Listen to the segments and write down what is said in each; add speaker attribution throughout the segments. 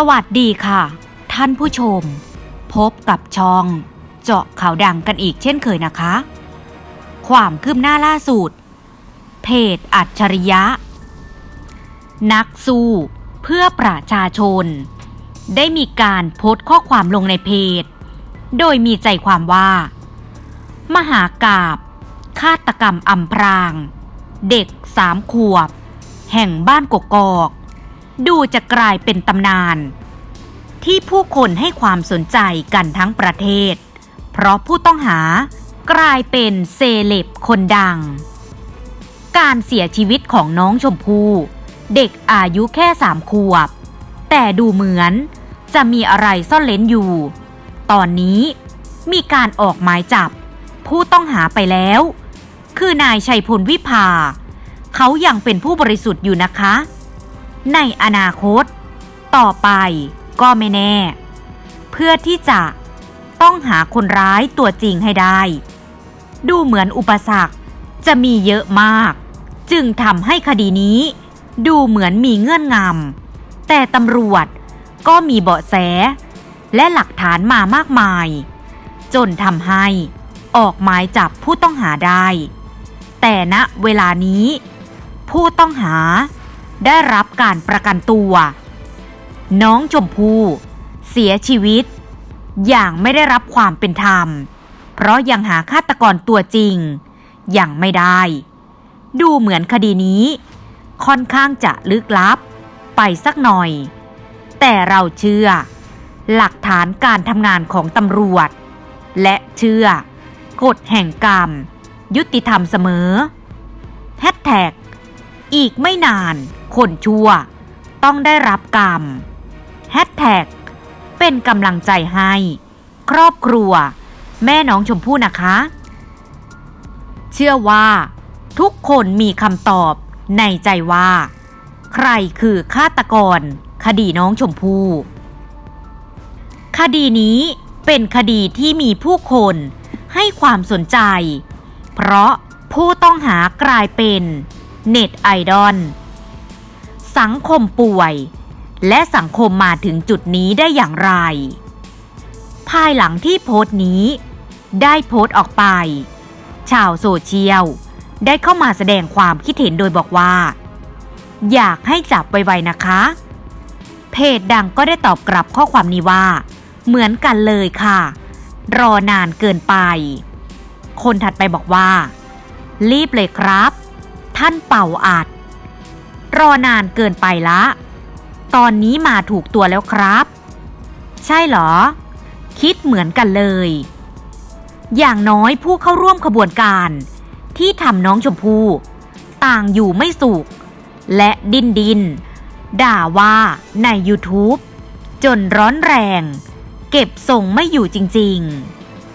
Speaker 1: สวัสดีค่ะ ท่านผู้ชม พบกับช่อง เจาะข่าวดังกันอีกเช่นเคยนะคะ ความคืบหน้าล่าสุด เพจอัจฉริยะ นักสู้เพื่อประชาชน ได้มีการโพสต์ข้อความลงในเพจ โดยมีใจความว่า มหากาบฆาตกรรมอำพราง เด็กสามขวบ แห่งบ้านกกอก ดูจะกลายเป็นตำนาน ที่ผู้คนให้ความสนใจกันทั้งประเทศ เพราะผู้ต้องหากลายเป็นเซเลบคนดัง การเสียชีวิตของน้องชมพู่เด็กอายุแค่สามขวบ แต่ดูเหมือนจะมีอะไรซ่อนเล้นอยู่ ตอนนี้มีการออกหมายจับ ผู้ต้องหาไปแล้ว คือนายชัยพลวิภา เขายังเป็นผู้บริสุทธิ์อยู่นะคะ ในอนาคต ต่อไปก็ไม่แน่ เพื่อที่จะต้องหาคนร้ายตัวจริงให้ได้ ดูเหมือนอุปสรรคจะมีเยอะมาก จึงทำให้คดีนี้ ดูเหมือนมีเงื่อนงำแต่ตำรวจก็มีเบาะแส และหลักฐานมามากมาย จนทำให้ออกหมายจับผู้ต้องหาได้ แต่ณเวลานี้ ผู้ต้องหา ได้รับการประกันตัว น้องชมพู่เสียชีวิต อย่างไม่ได้รับความเป็นธรรม เพราะยังหาฆาตกรตัวจริงอย่างไม่ได้ ดูเหมือนคดีนี้ ค่อนข้างจะลึกลับ ไปสักหน่อย แต่เราเชื่อ หลักฐานการทำงานของตำรวจ และเชื่อกฎแห่งกรรม ยุติธรรมเสมอแฮชแท็กอีกไม่นาน คนชั่ว ต้องได้รับกรรมแฮชแท็กเป็นกำลังใจให้ ครอบครัว แม่น้องชมพู่นะคะ เชื่อว่า ทุกคนมีคำตอบในใจว่า ใครคือฆาตกร คดีน้องชมพู่คดีนี้เป็นคดีที่มีผู้คนให้ความสนใจ เพราะผู้ต้องหากลายเป็นเน็ตไอดอล สังคมป่วย และสังคมมาถึงจุดนี้ได้อย่างไร ภายหลังที่โพสต์นี้ ได้โพสต์ออกไป ชาวโซเชียล ได้เข้ามาแสดงความคิดเห็นโดยบอกว่า อยากให้จับไวๆนะคะ เพจดังก็ได้ตอบกลับข้อความนี้ว่า เหมือนกันเลยค่ะ รอนานเกินไป คนถัดไปบอกว่า รีบเลยครับ ท่านเป่าอัด รอนานเกินไปละ ตอนนี้มาถูกตัวแล้วครับ ใช่เหรอ คิดเหมือนกันเลย อย่างน้อยผู้เข้าร่วมขบวนการ ที่ทำน้องชมพู่ต่างอยู่ไม่สุข และดินดิน ด่าว่าใน YouTube จนร้อนแรง เก็บส่งไม่อยู่จริง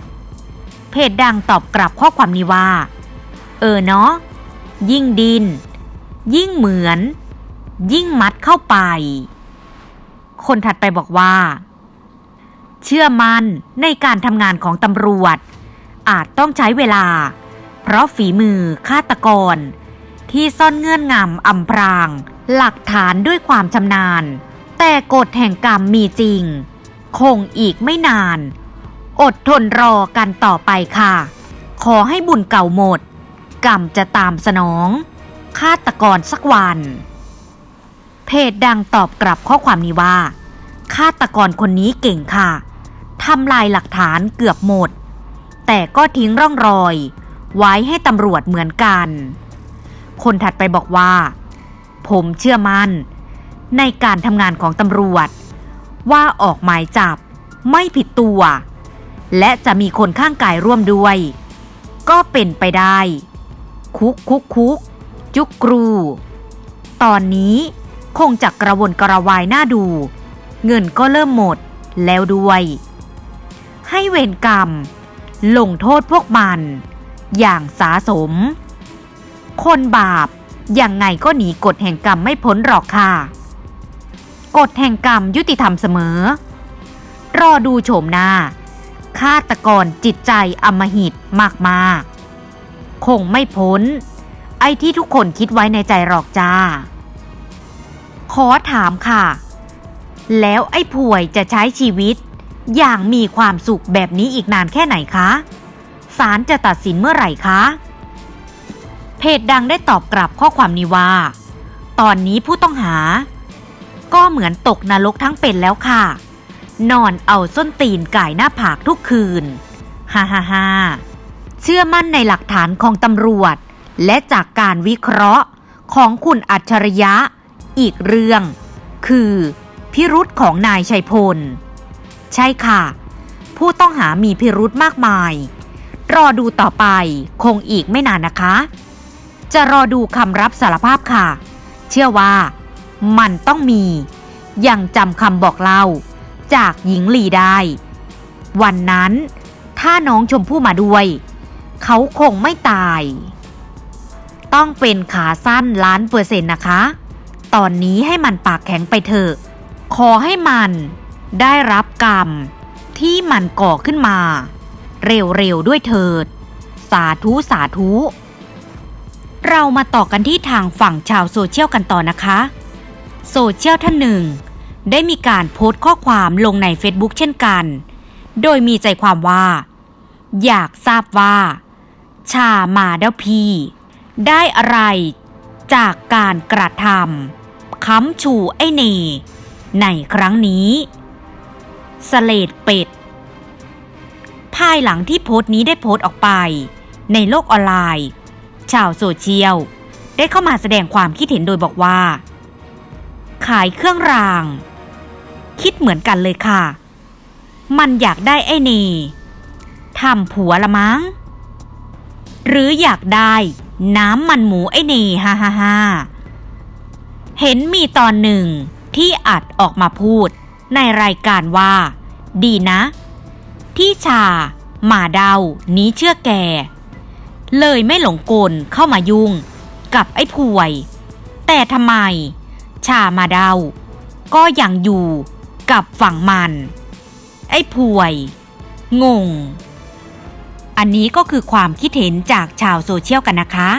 Speaker 1: ๆ เพจดังตอบกลับข้อความนี้ว่า เออเนาะยิ่งดิน ยิ่งเหมือน ยิ่งมัดเข้าไป คนถัดไปบอกว่า เชื่อมันในการทำงานของตำรวจ อาจต้องใช้เวลา เพราะฝีมือฆาตกร ที่ซ่อนเงื่อนงำอำพราง หลักฐานด้วยความชำนาญ แต่กฎแห่งกรรมมีจริง คงอีกไม่นาน อดทนรอกันต่อไปค่ะ ขอให้บุญเก่าหมด กรรมจะตามสนอง ฆาตกรสักวัน เพจดังตอบกลับข้อความนี้ว่า ฆาตกรคนนี้เก่งค่ะทำลายหลักฐานเกือบหมด แต่ก็ทิ้งร่องรอย ไว้ให้ตำรวจเหมือนกัน คนถัดไปบอกว่า ผมเชื่อมั่น ในการทำงานของตำรวจ ว่าออกหมายจับไม่ผิดตัว และจะมีคนข้างกายร่วมด้วย ก็เป็นไปได้ คุกคุกคุก จุกกรู ตอนนี้คงจะกระวนกระวายหน้าดู เงินก็เริ่มหมดแล้วด้วย ให้เวรกรรม ลงโทษพวกมัน อย่างสาสม คนบาปยังไงก็หนีกฎแห่งกรรมไม่พ้นหรอกค่ะ กฎแห่งกรรมยุติธรรมเสมอ รอดูโฉมหน้าฆาตกรจิตใจอำมหิตมากๆ คงไม่พ้น ไอ้ที่ทุกคนคิดไว้ในใจหรอกจ้า ขอถามค่ะ แล้วไอ้ป่วยจะใช้ชีวิต อย่างมีความสุขแบบนี้อีกนานแค่ไหนคะศาลจะตัดสินเมื่อไหร่คะ เพจดังได้ตอบกลับข้อความนี้ว่า ตอนนี้ผู้ต้องหา ก็เหมือนตกนรกทั้งเป็นแล้วค่ะ นอนเอาส้นตีนก่ายหน้าผากทุกคืน ฮ่าฮ่าฮ่าเชื่อมั่นในหลักฐานของตำรวจ และจากการวิเคราะห์ของคุณอัจฉริยะ อีกเรื่อง คือ พิรุษของนายชัยพล ใช่ค่ะ ผู้ต้องหามีพิรุธมากมาย รอดูต่อไปคงอีกไม่นานนะคะ จะรอดูคำรับสารภาพค่ะ เชื่อว่า มันต้องมียังจำคำบอกเล่า จากหญิงลีได้ วันนั้น ถ้าน้องชมพู่มาด้วย เขาคงไม่ตาย ต้องเป็นขาสั้นล้านเปอร์เซ็นต์นะคะ ตอนนี้ให้มันปากแข็งไปเถอะ ขอให้มันได้รับกรรม ที่มันก่อขึ้นมา เร็วๆด้วยเถิด สาธุสาธุ เรามาต่อกันที่ทางฝั่งชาวโซเชียลกันต่อนะคะ โซเชียลท่านหนึ่ง ได้มีการโพสต์ข้อความลงใน Facebook เช่นกัน โดยมีใจความว่า อยากทราบว่า ชามาเดาพี ได้อะไร จากการกระทำค้ำชูไอเน ในครั้งนี้ สเลดเป็ด ภายหลังที่โพสต์นี้ได้โพสต์ออกไป ในโลกออนไลน์ ชาวโซเชียล ได้เข้ามาแสดงความคิดเห็นโดยบอกว่า ขายเครื่องราง คิดเหมือนกันเลยค่ะ มันอยากได้ไอเนทำผัวละมั้ง หรืออยากได้ น้ำมันหมูไอ้เนฮ่าฮ่าฮ่าเห็นมีตอนหนึ่งที่อัดออกมาพูดในรายการว่า ดีนะ ที่ชา หมาเดานี้เชื่อแก เลยไม่หลงกลเข้ามายุ่ง กับไอ้ป่วย แต่ทำไม ชามาเดา ก็ยังอยู่กับฝั่งมัน ไอ้ป่วย งง อันนี้ก็คือความคิดเห็นจากชาวโซเชียลกันนะคะ